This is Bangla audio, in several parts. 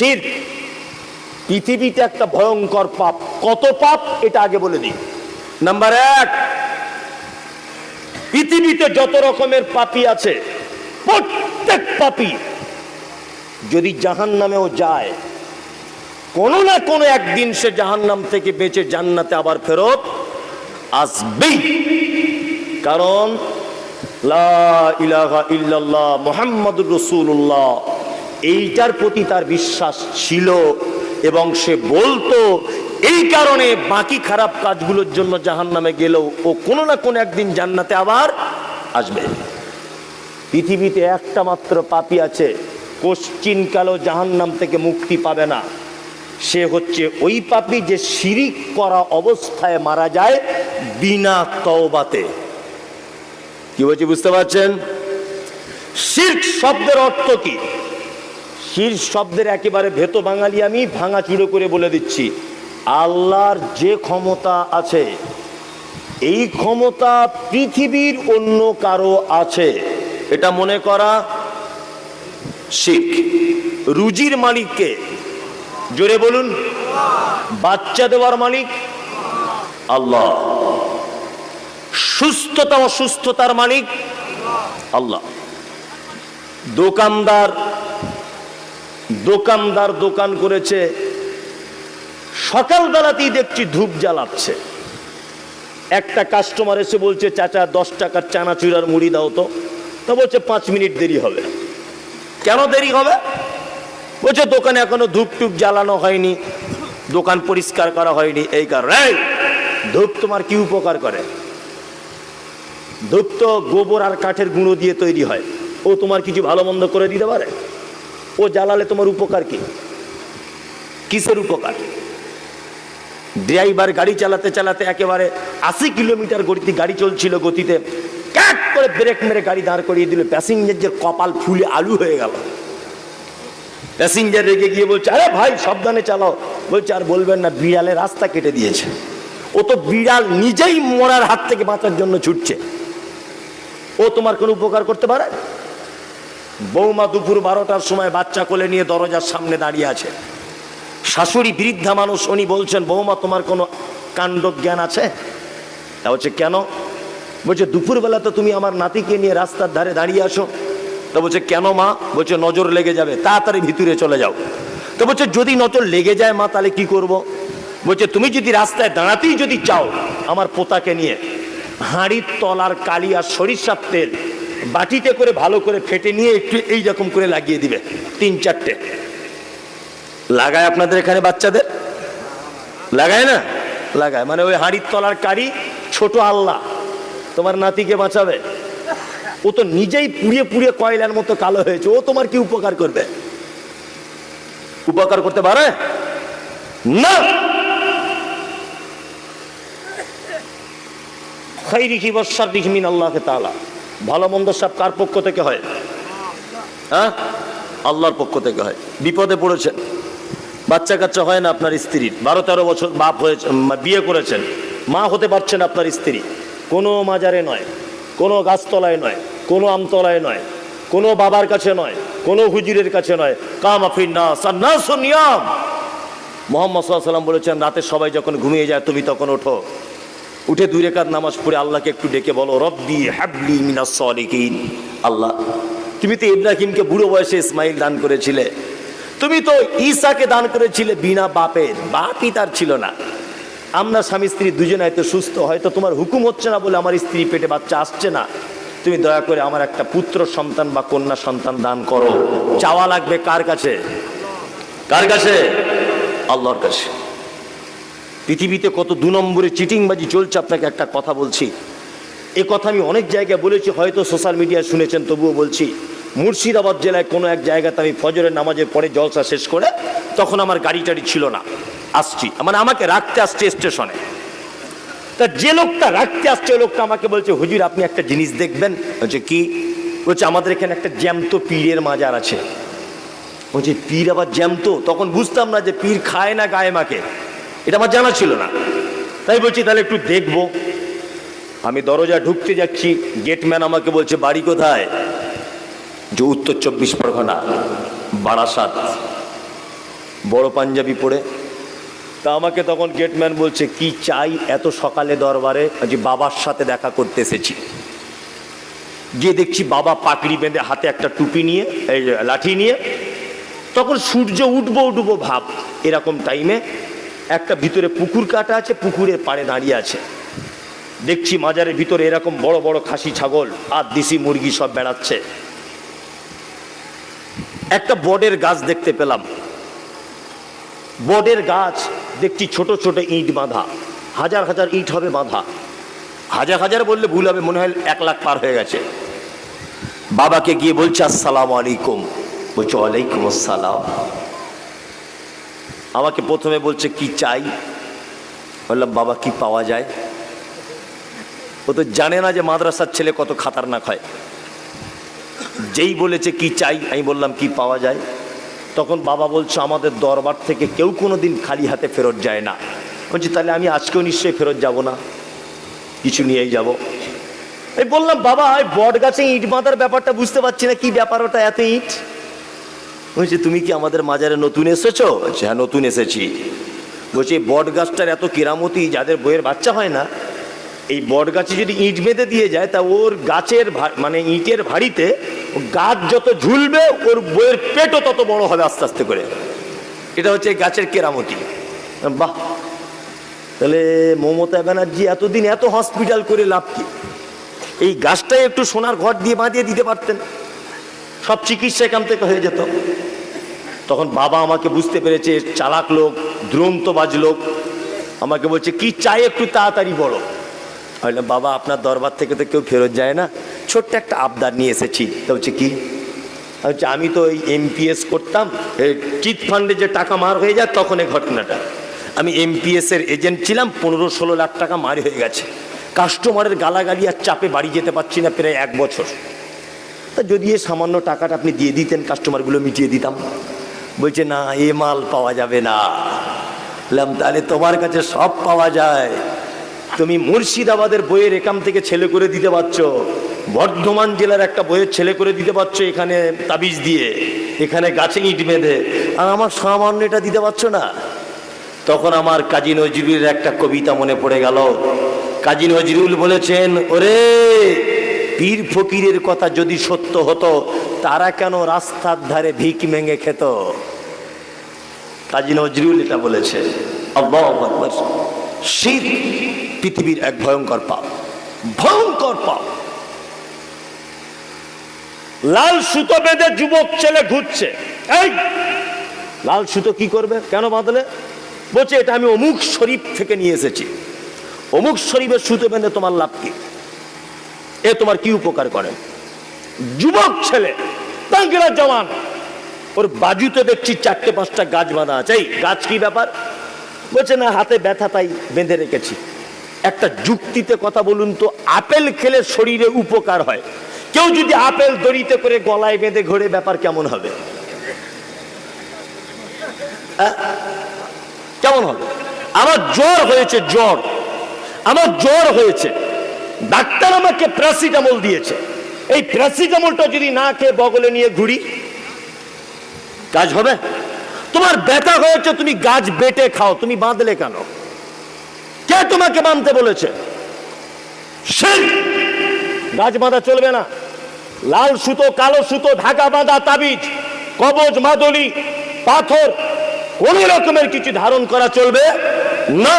শির পৃথিবীতে একটা ভয়ঙ্কর পাপ। কত পাপ? এটা আগে বলে দিই। নাম্বার এক, পৃথিবীতে যত রকমের পাপি আছে, প্রত্যেক পাপি যদি জাহান নামেও যায়, কোনো না কোনো একদিন সে জাহান নাম থেকে বেঁচে জান্নাতে আবার ফেরত আসবেই। কারণ, লা ইলাহা ইল্লাল্লাহ মোহাম্মদুর রসুল্লাহ এইটার প্রতি তার বিশ্বাস ছিল এবং সে বলতো, এই কারণে বাকি খারাপ কাজগুলোর জন্য জাহান নামে গেলেও ও কোনো না কোনো একদিন জান্নাতে আবার আসবে। পৃথিবীতে একটা মাত্র পাপি আছে কোশ্চিনকালও জাহান্নাম থেকে মুক্তি পাবে না। সে হচ্ছে ওই পাপি যে শিরিক করা অবস্থায় মারা যায় বিনা তওবাতে। কি বলছি বুঝতে পারছেন? শির্ক শব্দের অর্থ কি? শির শব্দের একেবারে ভেত বাঙালি আমি ভাঙা চুড়ো করে বলে দিচ্ছি। আল্লাহর যে ক্ষমতা আছে, এই ক্ষমতা পৃথিবীর অন্য কারও আছে। এটা মনে করা শিখ। রুজির মালিককে, জোরে বলুন, বাচ্চা দেওয়ার মালিক আল্লাহ। সুস্থতা অসুস্থতার মালিক আল্লাহ। দোকানদার দোকানদার দোকান করেছে, সকালবেলাতেই দেখছি ধূপ জ্বালাচ্ছে। একটা কাস্টমার এসে বলছে, চাচা, দশ টাকার চানাচুরার মুড়ি দাও তো। তা বলছে, পাঁচ মিনিট দেরি হবে। কেন দেরি হবে? বলছে, দোকানে এখনও ধূপ টুপ জ্বালানো হয়নি, দোকান পরিষ্কার করা হয়নি। এই কারণে ধূপ তোমার কি উপকার করে? ধূপ তো গোবর আর কাঠের গুঁড়ো দিয়ে তৈরি হয়। ও তোমার কিছু ভালো মন্দ করে দিতে পারে? ও জ্বালালে তোমার উপকার কি? কিসের উপকার? ড্রাইভার গাড়ি চালাতে চালাতে একেবারে আশি কিলোমিটার গতিতে গাড়ি চলছিল গতিতে ক্যাট করে ব্রেক মেরে গাড়ি দাঁড় করিয়ে দিল। প্যাসেঞ্জারদের কপাল ফুলে আলু হয়ে গেল। প্যাসেঞ্জার রেগে গিয়ে বলছে, আরে ভাই, সাবধানে চালাও। বলছে, আর বলবেন না, বিড়ালে রাস্তা কেটে দিয়েছে। ও তো বিড়াল নিজেই মরার হাত থেকে বাঁচার জন্য ছুটছে। ও তোমার কোনো উপকার করতে পারে? বৌমা দুপুর বারোটার সময় বাচ্চা কোলে নিয়ে দরজার সামনে দাঁড়িয়ে আছে। শাশুড়ি বৃদ্ধা মানুষ, উনি বলছেন, বৌমা, তোমার কোনো কাণ্ড জ্ঞান আছে? তা হচ্ছে কেন? বলছে, দুপুরবেলা তো তুমি আমার নাতিকে নিয়ে রাস্তার ধারে দাঁড়িয়ে আসো তো বলছে, কেন মা? বলছে, নজর লেগে যাবে, তাড়াতাড়ি ভিতরে চলে যাও। তো বলছে, যদি নজর লেগে যায় মা, তাহলে কি করব। বলছে, তুমি যদি রাস্তায় দাঁড়াতেই যদি চাও আমার পোতাকে নিয়ে, হাঁড়ির তলার কালি আর সরিষার তেল বাটিতে করে ভালো করে ফেটে নিয়ে একটু এইরকম করে লাগিয়ে দিবে, তিন চারটে। লাগায় আপনাদের এখানে বাচ্চাদের? লাগায় না? লাগায় মানে ওই হাঁড়ির তলার কারি ছোট আল্লাহ তোমার নাতিকে বাঁচাবে। ও তো নিজেই পুড়িয়ে পুড়িয়ে কয়লার মতো কালো হয়েছে, ও তোমার কি উপকার করবে? উপকার করতে পারে? না! খৈরিকি বর্ষার দিহমিন আল্লাহকে তালা ভালো মন্দ সব কার পক্ষ থেকে হয়? হ্যাঁ? আল্লাহর পক্ষ থেকে হয়। বিপদে পড়েছেন। বাচ্চা কাচ্চা হয় না আপনার স্ত্রীর। বারো তেরো বছর বাপ হয়েছে বিয়ে করেছেন। মা হতে পারছেন আপনার স্ত্রী। কোনো মাজারে নয়, কোনো গাছতলায় নয়, কোনো আমতলায় নয়, কোনো বাবার কাছে নয়, কোনো হুজুরের কাছে নয়। কাম সান্নাস নিয়ম। মোহাম্মদ সাল্লাম বলেছেন, রাতে সবাই যখন ঘুমিয়ে যায় তুমি তখন ওঠো। উঠে দুই রেখাত নামাজ পড়ে আল্লাহকে একটু ডেকে বলো, রব্বি হ্যাবলি মিনাস আল্লাহ, তুমি তো ইব্রাহিমকে বুড়ো বয়সে ইসমাইল দান করেছিলে। তুমি তো ঈসাকে দান করেছিলে বিনা বাপের। বাপই তার ছিল না। আমরা স্বামী স্ত্রী দুজনে হয়তো সুস্থ, হয়তো তোমার হুকুম হচ্ছে না বলে আমার স্ত্রী পেটে বাচ্চা আসছে না। তুমি দয়া করে আমার একটা পুত্র সন্তান বা কন্যা সন্তান দান করো। চাওয়া লাগবে কার কাছে? কার কাছে? আল্লাহর কাছে। পৃথিবীতে কত দু নম্বরে চিটিংবাজি চলছে, আপনাকে একটা কথা বলছি। এ কথা আমি অনেক জায়গায় বলেছি, হয়তো সোশ্যাল মিডিয়ায় শুনেছেন, তবুও বলছি। মুর্শিদাবাদ জেলায় কোনো এক জায়গাতে আমি ফজরের নামাজের পরে জলসা শেষ করে তখন আমার গাড়ি টাড়ি ছিল না। আসছি। মানে আমাকে রাখতে আসছে স্টেশনে। তা যে লোকটা রাখতে আসছে, ওই লোকটা আমাকে বলছে, হুজুর, আপনি একটা জিনিস দেখবেন? বলছে, কি? বলছে, আমাদের এখানে একটা জ্যামতো পীরের মাজার আছে। বলছে, পীর আবার জ্যামত তখন বুঝতাম না যে পীর খায় না গায়ে মাকে এটা আমার জানা ছিল না। তাই বলছি, তাহলে একটু দেখব। আমি দরজা ঢুকতে যাচ্ছি, গেটম্যান আমাকে বলছে, বাড়ি কোথায়? যে উত্তর চব্বিশ পরগনা, বারাসাত। বড় পাঞ্জাবি পরে। তা আমাকে তখন গেটম্যান বলছে, কি চাই এত সকালে দরবারে? যে বাবার সাথে দেখা করতে এসেছি। গিয়ে দেখছি বাবা পাকড়ি বেঁধে হাতে একটা টুপি নিয়ে, এই লাঠি নিয়ে, তখন সূর্য উঠবো উঠবো ভাব, এরকম টাইমে একটা ভিতরে পুকুর কাটা আছে, পুকুরের পাড়ে দাঁড়িয়ে আছে। দেখছি মাজারের ভিতরে এরকম বড় বড় খাসি, ছাগল, আর দেশি মুরগি সব বেড়াচ্ছে। একটা বটের গাছ দেখতে পেলাম। বটের গাছ, দেখছি ছোট ছোট ইট বাঁধা। হাজার হাজার ইট হবে বাঁধা। হাজার হাজার বললে ভুল হবে, মনে হয় এক লাখ পার হয়ে গেছে। বাবাকে গিয়ে বলছে, আসসালাম আলাইকুম। বলছে, ওয়ালাইকুম আসসালাম। আমাকে প্রথমে বলছে, কি চাই? বললাম, বাবা, কি পাওয়া যায়? ও তো জানে না যে মাদ্রাসার ছেলে কত খাতারনাক হয়। যেই বলেছে, কি চাই? আমি বললাম, কি পাওয়া যায়? তখন বাবা বলছে, আমাদের দরবার থেকে কেউ কোনো দিন খালি হাতে ফেরত যায় না। বলছি, তাহলে আমি আজকেও নিশ্চয়ই ফেরত যাব না। কিছু নিয়েই যাব। এই বললাম, বাবা বট গাছে ইট বাঁধার ব্যাপারটা বুঝতে পারছি না, কি ব্যাপার ওটা, এত ইট? বলছি তুমি কি আমাদের মাজারে নতুন এসেছ? হ্যাঁ নতুন এসেছি। বলছি, এই বট গাছটার এত কেরামতি যাদের বইয়ের বাচ্চা হয় না, এই বট গাছে যদি ইঁট বেঁধে দিয়ে যায়, তা ওর গাছের মানে ইটের ভারিতে ও গাছ যত ঝুলবে, ওর বইয়ের পেটও তত বড় হবে আস্তে আস্তে করে। এটা হচ্ছে গাছের কেরামতি। বাহ! তাহলে মমতা ব্যানার্জি এতদিন এত হসপিটাল করে লাভ কি? এই গাছটাই একটু সোনার ঘর দিয়ে বাঁধিয়ে দিতে পারতেন। সব চিকিৎসা এখান থেকে হয়ে যেত। তখন বাবা আমাকে বুঝতে পেরেছে, চালাক লোক দ্রন্তবাজ লোক। আমাকে বলছে, কি চাই একটু তাড়াতাড়ি বলো। বললাম, বাবা, আপনার দরবার থেকে তো কেউ ফেরত যায় না। ছোট্ট একটা আবদার নিয়ে এসেছি। তা হচ্ছে কি? হচ্ছে আমি তো ওই এমপিএস করতাম চিট ফান্ডে যে টাকা মার হয়ে যায় তখন এই ঘটনাটা। আমি এমপিএস এর এজেন্ট ছিলাম, পনেরো ষোলো লাখ টাকা মার হয়ে গেছে। কাস্টমারের গালাগালি আর চাপে বাড়ি যেতে পারছি না প্রায় এক বছর। তা যদি এই সামান্য টাকাটা আপনি দিয়ে দিতেন কাস্টমারগুলো মিটিয়ে দিতাম। বলছে, না, এ মাল পাওয়া যাবে না। বললাম, তাহলে তোমার কাছে সব পাওয়া যায়। তুমি মুর্শিদাবাদের বইয়ের একাম থেকে ছেলে করে দিতে পারছ। বর্ধমান জেলার একটা বইয়ের ছেলে করে দিতে পারছ এখানে তাবিজ দিয়ে। এখানে গাছে ইট বেঁধে। আর আমার সামান্য এটা দিতে পারছ না? তখন আমার কাজী নজরুলের একটা কবিতা মনে পড়ে গেল। কাজী নজরুল বলেছেন, ওরে পীর ফকিরের কথা যদি সত্য হতো, তারা কেন রাস্তার ধারে ভিক মেঙে খেত? কাজী নজরুল এটা বলেছে। আকবার। পৃথিবীর এক ভয়ঙ্কর পাপ। ভয়ঙ্কর পাপ। লাল সুতো বেঁধে যুবক ছেলে ঘুরছে। এই! লাল সুতো কি করবে? কেন বাঁধলে? বলছে, এটা আমি অমুক শরীফ থেকে নিয়ে এসেছি। অমুক শরীফের সুতো বেঁধে তোমার লাভ কি? এ তোমার কি উপকার করে? যুবক ছেলে তাঙ্গেরা জওয়ান, ওর বাজুতে দেখছি চারটে পাঁচটা গাছ বাঁধা আছে। এই গাছ কি ব্যাপার? বলছে, না, হাতে ব্যথা, তাই বেঁধে রেখেছি। একটা যুক্তিতে কথা বলুন তো, আপেল খেলে শরীরে উপকার হয়। কেউ যদি আপেল দড়িতে করে গলায় বেঁধে ঘোরে, ব্যাপার কেমন হবে? আহ? কেমন হবে? আমার জ্বর হয়েছে, জ্বর। আমার জ্বর হয়েছে। ডাক্তার আমাকে প্যারাসিটামল দিয়েছে। এই প্যারাসিটামলটা যদি না খেয়ে বগলে নিয়ে ঘুরি, কাজ হবে? তোমার ব্যথা হয়েছে, তুমি গাছ বেটে খাও, তুমি বাঁধলে কেন? কে তোমাকে বাঁধতে বলেছে? গাছ বাঁধা চলবে না। লাল সুতো, কালো সুতো, ঢাকা বাঁধা তাবিজ, কবজ, মাদলি, পাথর, কোন রকমের কিছু ধারণ করা চলবে না।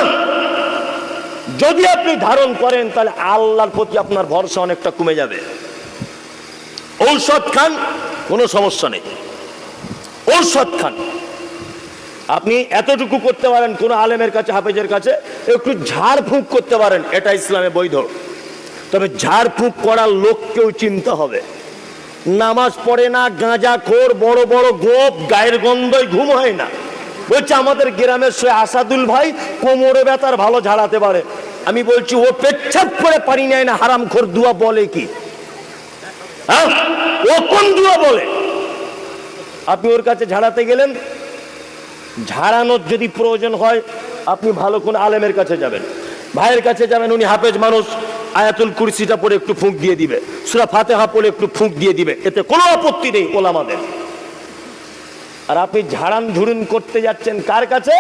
যদি আপনি ধারণ করেন, তাহলে আল্লাহর প্রতি আপনার ভরসা অনেকটা কমে যাবে। ঔষধ খান, কোনো সমস্যা নেই। ঔষধ খান। আপনি এতটুকু করতে পারেন, কোনো আলেমের কাছে, হাফেজের কাছে, একটু ঝাড়ফুঁক করতে পারেন, এটা ইসলামে বৈধ। তবে ঝাড়ফুঁক করার লোককেও চিনতে হবে। নামাজ পড়ে না, গাঁজা খোর, বড় বড় গোপ, গায়ের গন্ধই ঘুম হয় না। বলছে, আমাদের গ্রামের সে আসাদুল ভাই কোমরে ব্যথার ভালো ঝাড়াতে পারে। আমি বলছি, ও পেচ্ছাপ করে পারি নেয় না, হারাম খোর দুয়া বলে কি? হ্যাঁ? ও কোন দুয়া বলে? আপনি ওর কাছে ঝাড়াতে গেলেন, ঝাড়ানোর যদি প্রয়োজন হয়, আপনি ভালো কোন আলেমের কাছে যাবেন। ভাইয়ের কাছে যাবেন, উনি হাফেজ মানুষ, আয়াতুল কুরসিটা পরে একটু ফুঁক দিয়ে দিবে, সুরা ফাতেহা পরে একটু ফুঁক দিয়ে দিবে, এতে কোনো আপত্তি নেই ওলামাদের। আর আপনি ঝাড়ান ঝুড়ুন করতে যাচ্ছেন কার কাছে?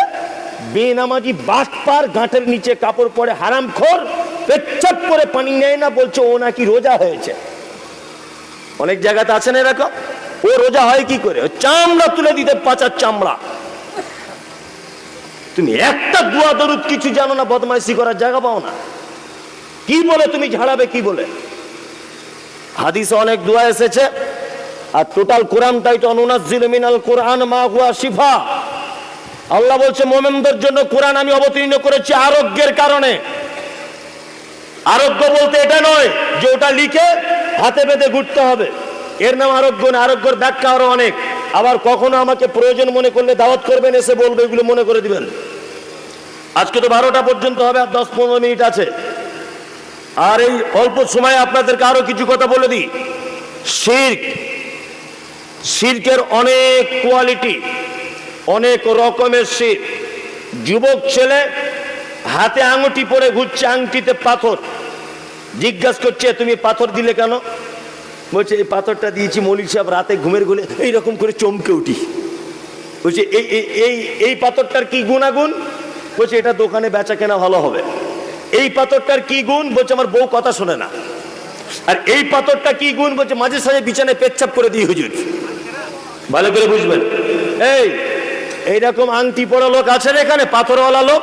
বেনামাজি বাটপার গাঁটের নিচে কাপড় পরে হারাম খোর পেচ্ছাপ করে পানি নেয় না, বলছে ও নাকি রোজা হয়েছে। অনেক জায়গাতে আছেন এরকম? ও রোজা হয় কি করে? চামড়া তুলে দিতে পাচার চামড়া। তুমি একটা দুয়া দরুদ কিছু জানো না, বদমাইশি করার জায়গা পাও না। কি বলে তুমি ঝাড়াবে, কি বলে? হাদিসে অনেক দোয়া এসেছে, আর টোটাল কোরআনটাই তো অনুনাজিল মিনাল কোরআন মা হুয়া শিফা। আল্লাহ বলছে, মোমেনদের জন্য কোরআন আমি অবতীর্ণ করেছি আরোগ্যের কারণে। আরোগ্য বলতে এটা নয় যে ওটা লিখে হাতে বেঁধে ঘুরতে হবে। এর নাম আরোগ্য না আরোগ্যর ব্যাখ্যা আরও অনেক। আবার কখনো আমাকে প্রয়োজন মনে করলে দাওয়াত করবেন, এসে বলবে, এগুলো মনে করে দিবেন। আজকে তো বারোটা পর্যন্ত হবে, আর দশ পনেরো মিনিট আছে। আর এই অল্প সময়ে আপনাদেরকে আরও কিছু কথা বলে দিই। শির্ক। শির্কের অনেক কোয়ালিটি। অনেক রকমের শির। যুবক ছেলে হাতে আঙুটি পরে ঘুরছে, আংটিতে পাথর। জিজ্ঞাসা করছে, তুমি পাথর দিলে কেন? বলছে, এই পাথরটা দিয়েছি মলিক সাহেব, রাতে ঘুমের গুলে এইরকম করে চমকে উঠি। বলছে এই- এই এই পাথরটার কি গুণাগুণ? বলছে, এটা দোকানে বেচা কেনা ভালো হবে। এই পাথরটার কি গুণ? বলছে, আমার বউ কথা শোনে না। আর এই পাথরটা কি গুণ? বলছে, মাঝে সাঝে বিছানায় পেচ্ছাপ করে দিই হুজুর। ভালো করে বুঝবেন। এই এইরকম আংটি পড়া লোক আছেন এখানে? পাথরওয়ালা লোক?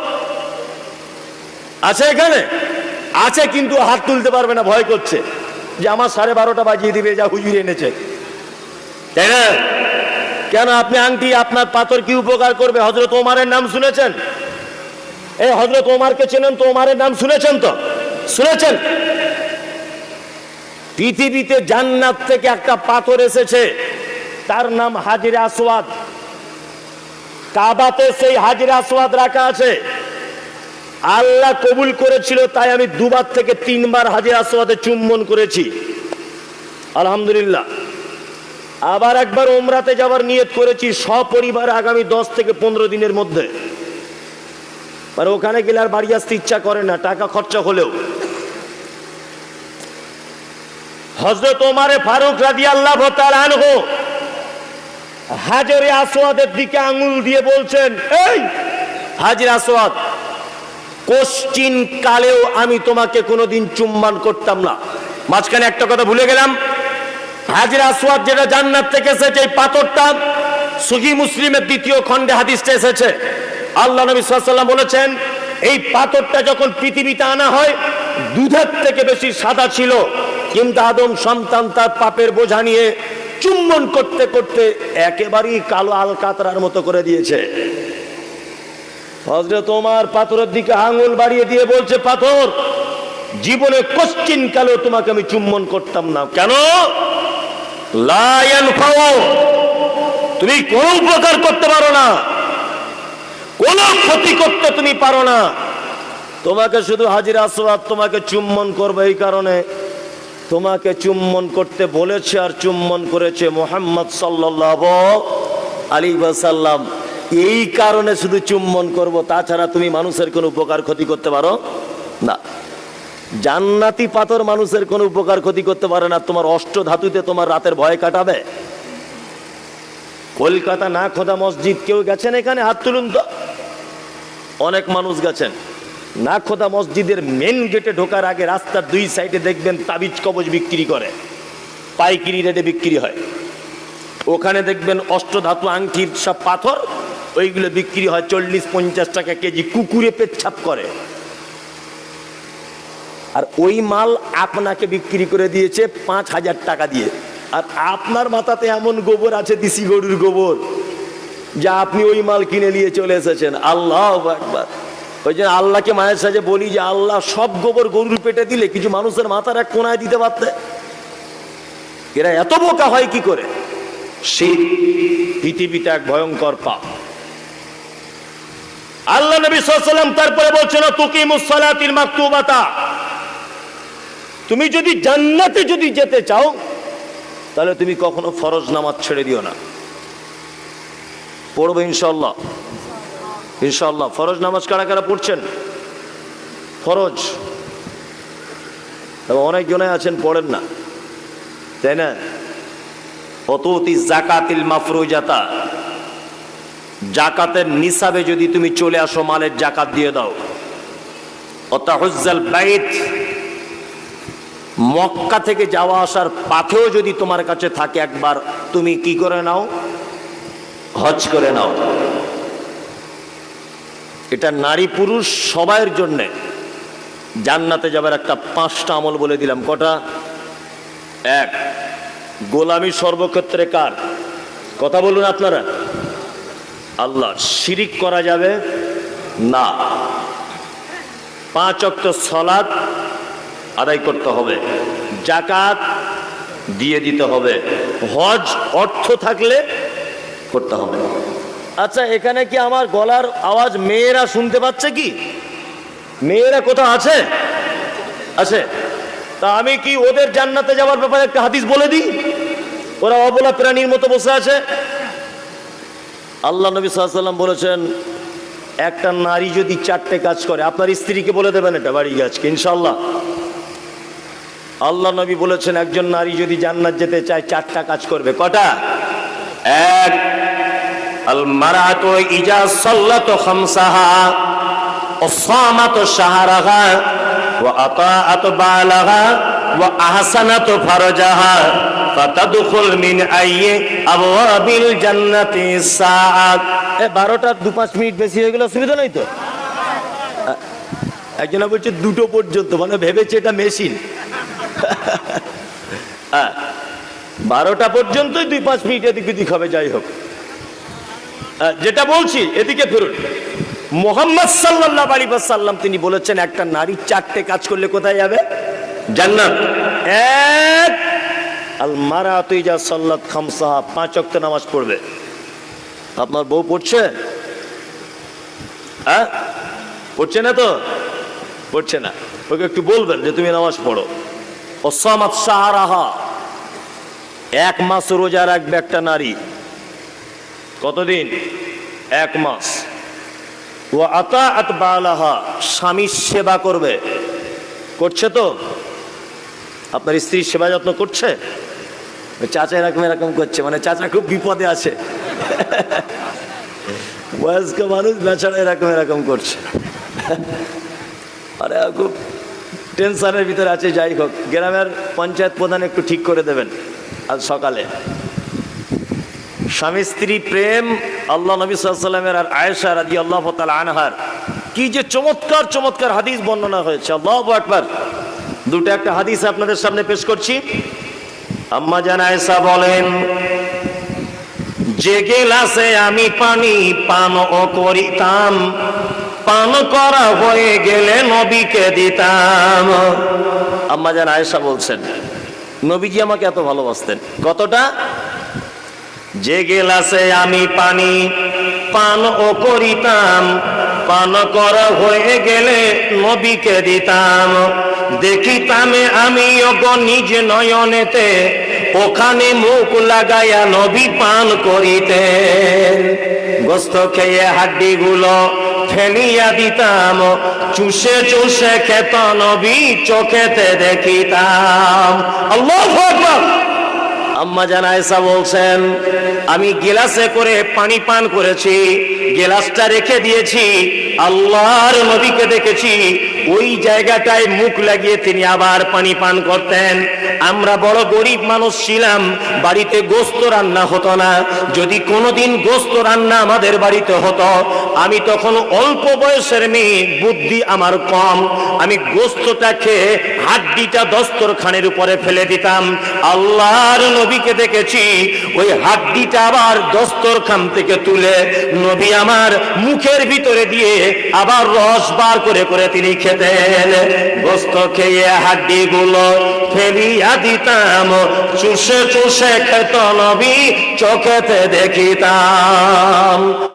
আছে এখানে? আছে, কিন্তু হাত তুলতে পারবে না, ভয় করছে। যে আমার সাড়ে বারোটা বাজিয়ে দিবে, যা হুজুর এনেছে। কেন আপনি আংটি, আপনার পাথর কি উপকার করবে? হজরত ওমারের নাম শুনেছেন? এই হজরত ওমারকে চেনেন তো? ওমারের নাম শুনেছেন তো? শুনেছেন? পৃথিবীতে জান্নাত থেকে একটা পাথর এসেছে। তার নাম হাজিরা আসওয়াদ। কাবাতে সেই হাজিরা আসওয়াদ রাখা আছে। আল্লাহ কবুল করেছিল, তাই আমি দুবার থেকে তিনবার হাজির আসওয়াদে চুম্বন করেছি। আলহামদুলিল্লাহ। আবার একবার ওমরাতে যাবার নিয়ত করেছি, সপরিবার আগামী দশ থেকে পনেরো দিনের মধ্যে। আর ওখানে গেলে আর বাড়ি আসতে ইচ্ছা করে না, টাকা খরচা হলেও। হজরত ওমারে ফারুক রাজি আল্লাহ আনহো হাজরে আসওয়াদের দিকে আঙুল দিয়ে বলছেন, এই হাজির আসওয়াদ, কোশ্চিন কালেও আমি তোমাকে কোনোদিন চুম্বান করতাম না। মাঝখানে একটা কথা ভুলে গেলাম। হাজির আসওয়াদ যেটা জান্নাত থেকে এসেছে, এই পাথরটা সুহি মুসলিমের দ্বিতীয় খণ্ডে হাদিসটা এসেছে। আল্লাহ নবী সাল্লাম বলেছেন, এই পাথরটা যখন পৃথিবীতে আনা হয়, দুধের থেকে বেশি সাদা ছিল। কিন্তু আদম সন্তান তার পাপের বোঝা নিয়ে চুম্বন করতে করতে একেবারেই কালো আলকাতরার মতো করে দিয়েছে। হজরত তোমার পাথরের দিকে আঙুল বাড়িয়ে দিয়ে বলছে, পাথর, জীবনে কোশ্চিন কালেও তোমাকে আমি চুম্বন করতাম না। কেন? লায়ন ফাও তুমি কোন উপকার করতে পারো না। কোন ক্ষতি করতে তুমি পারো না। তোমাকে শুধু হাজির আসবাব তোমাকে চুম্বন করবে এই কারণে। তোমাকে চুম্বন করতে বলেছে আর চুম্বন করেছে মোহাম্মদ সাল্লাহ আলী সাল্লাম এই কারণে শুধু চুম্বন করব, তাছাড়া তুমি মানুষের কোনো উপকার, ক্ষতি করতে পারো না। জান্নাতি পাথর মানুষের কোনো উপকার, ক্ষতি করতে পারে না। তোমার অষ্ট ধাতুতে তোমার রাতের ভয় কাটাবে। কলকাতা না খোদা মসজিদ, কেউ গেছেন এখানে? হাত তুলুন তো। অনেক মানুষ গেছেন। না খোদা মসজিদের মেন গেটে ঢোকার আগে রাস্তার দুই সাইডে দেখবেন তাবিজ কবজ বিক্রি করে। পাইকিরি রেটে বিক্রি হয়। ওখানে দেখবেন অষ্টধাতু আংটির সব পাথর, ওইগুলো বিক্রি হয় চল্লিশ পঞ্চাশ টাকা কেজি কুকুরে পেচ্ছাপ করে। আর ওই মাল আপনাকে বিক্রি করে দিয়েছে পাঁচ হাজার টাকা দিয়ে। আর আপনার মাথাতে এমন গোবর আছে, দিশি গরুর গোবর, যা আপনি ওই মাল কিনে নিয়ে চলে এসেছেন। আল্লাহ একবার ওই জন্য আল্লাহকে মায়ের সাথে বলি যে আল্লাহ সব গোবর গরুর পেটে দিলে কিছু মানুষের মাথার এক কোনায় দিতে পারতে। এরা এত বোকা হয় কি করে? সেই পৃথিবীতে এক ভয়ঙ্কর পাপ। আল্লাহ নবী সাল্লাম তারপরে বলছেন তুকি মুসালাতিল মাকতুবাতা। তুমি যদি জান্নাতে যদি যেতে চাও, তাহলে তুমি কখনো ফরজ নামাজ ছেড়ে দিও না। পড়বে ইনশাল্লাহ ইনশাল্লাহ ফরজ নামাজ কারা কারা পড়ছেন? ফরজ। এবং অনেকজনে আছেন, পড়েন না। তাই না? অততি জাকাতিল মাফরুজাতা। জাকাতের নিসাবে যদি তুমি চলে আসো, মালের জাকাত দিয়ে দাও। অতাহুজ্জাল বাইত। মক্কা থেকে যাওয়া আসার পাথেও যদি তোমার কাছে থাকে একবার, তুমি কি করে নাও? হজ করে নাও। এটা নারী পুরুষ সবাইয়ের জন্যে। জান্নাতে যাবার একটা পাঁচটা আমল বলে দিলাম। কটা? এক, গোলামি সর্বক্ষেত্রে কার? কথা বলুন আপনারা। আল্লাহ, শিরিক করা যাবে? না। পাঁচ অক্ট সলাদ আদায় করতে হবে। জাকাত দিয়ে দিতে হবে। হজ অর্থ থাকলে করতে হবে। আচ্ছা এখানে কি আমার গলার আওয়াজ মেয়েরা শুনতে পাচ্ছে কি? মেয়েরা কোথাও আছে? আছে। তা আমি কি ওদের জান্নাতে যাওয়ার ব্যাপারে একটা হাদিস বলে দিই? ওরা অবলা প্রাণীর মতো বসে আছে। আল্লাহ নবী সাল্লাম বলেছেন, একটা নারী যদি চারটে কাজ করে, আপনার স্ত্রীকে বলে দেবেন এটা বাড়ি আজকে ইনশাল্লাহ আল্লাহ নবী বলেছেন, একজন নারী যদি জান্নাত যেতে চায়, চারটা কাজ করবে। কটা? এক বারোটা মারাতু ইজা খামসাহা বালাহা মিন মিনিট বেশি হয়ে গেল অসুবিধা নেই তো? একজনা বলছে দুটো পর্যন্ত মানে ভেবেছে এটা মেশিন। বারোটা পর্যন্তই দুই পাঁচ মিনিট এদিক হবে যাই হোক। যেটা বলছি, এদিকে ফেরুন মোহাম্মদ সাল্লাহ আলী সাল্লাম তিনি বলেছেন, একটা নারী চারটে কাজ করলে কোথায় যাবে? জান্নাত। এক, আল মারা তুই যা সাল্লাত খামসাহা, পাঁচ অক্ত নামাজ পড়বে। আপনার বউ পড়ছে? হ্যাঁ? পড়ছে না তো? পড়ছে না। ওকে একটু বলবেন যে তুমি নামাজ পড়ো। ওসামাত সাহারাহা, এক মাস রোজা রাখবে একটা নারী। কতদিন? এক মাস। ও আতা আত বালাহা স্বামীর সেবা করবে। করছে তো? আপনার স্ত্রীর সেবা যত্ন করছে? চাচা এরকম এরকম করছে মানে চাচা খুব বিপদে আছে। বয়স্ক মানুষ বেচারা এরকম এরকম করছে। আরে খুব টেনশনের ভিতরে আছে, যাই হোক। গ্রামের পঞ্চায়েত প্রধান একটু ঠিক করে দেবেন আজ সকালে। স্বামী স্ত্রী প্রেম, আল্লাহ নবী সাল্লামের আর আয়েশা রাজি আল্লাহ তাল আনহার। কি যে চমৎকার চমৎকার হাদিস বর্ণনা হয়েছে, আল্লাহ একবার দুটো একটা হাদিস আপনাদের সামনে পেশ করছি। আম্মা জান আয়েশা বলেন, যে গেলাসে আমি পানি পান ও করিতাম, পান করা হয়ে গেলে নবীকে দিতাম। আম্মা জান আয়েশা বলছেন, নবীজি আমাকে এত ভালোবাসতেন। কতটা? যে গেলাসে আমি পানি, পান ও করিতাম। পান করা হয়ে গেলে নবীকে দিতাম। দেখিতাম আমি ওগো নিজ নয়নেতে, ওখানে মুখ লাগাইয়া নবী পান করিতেন গোস্ত খেয়ে হাড্ডি গুলো ফেলিয়া দিতাম, চুষে চুষে খেত নবী চোখেতে দেখিতাম। আল্লাহ আম্মা জানায়সা বলছেন, আমি গেলাসে করে পানি পান করেছি, গেলাসটা রেখে দিয়েছি, আল্লাহর নবীকে দেখেছি ওই জায়গাটায় মুখ লাগিয়ে তিনি আবার পানি পান করতেন। আমরা বড় গরিব মানুষ ছিলাম, বাড়িতে গোস্ত রান্না হতো না। যদি কোনোদিন গোস্ত রান্না আমাদের বাড়িতে হতো, আমি তখন অল্প বয়সের মেয়ে, বুদ্ধি আমার কম। আমি গোস্তটা খেয়ে হাড্ডিটা দস্তরখানের উপরে ফেলে দিতাম। আল্লাহর নবীকে দেখেছি, ওই হাড্ডিটা আবার দস্তরখান থেকে তুলে নবী আমার মুখের ভিতরে দিয়ে আবার রস বার করে করে তিনি খেতেন গোস্ত খেয়ে হাড্ডি গুলো ফেলিয়া দিতাম চুষে চুষে খেত নবী চোখেতে দেখিতাম।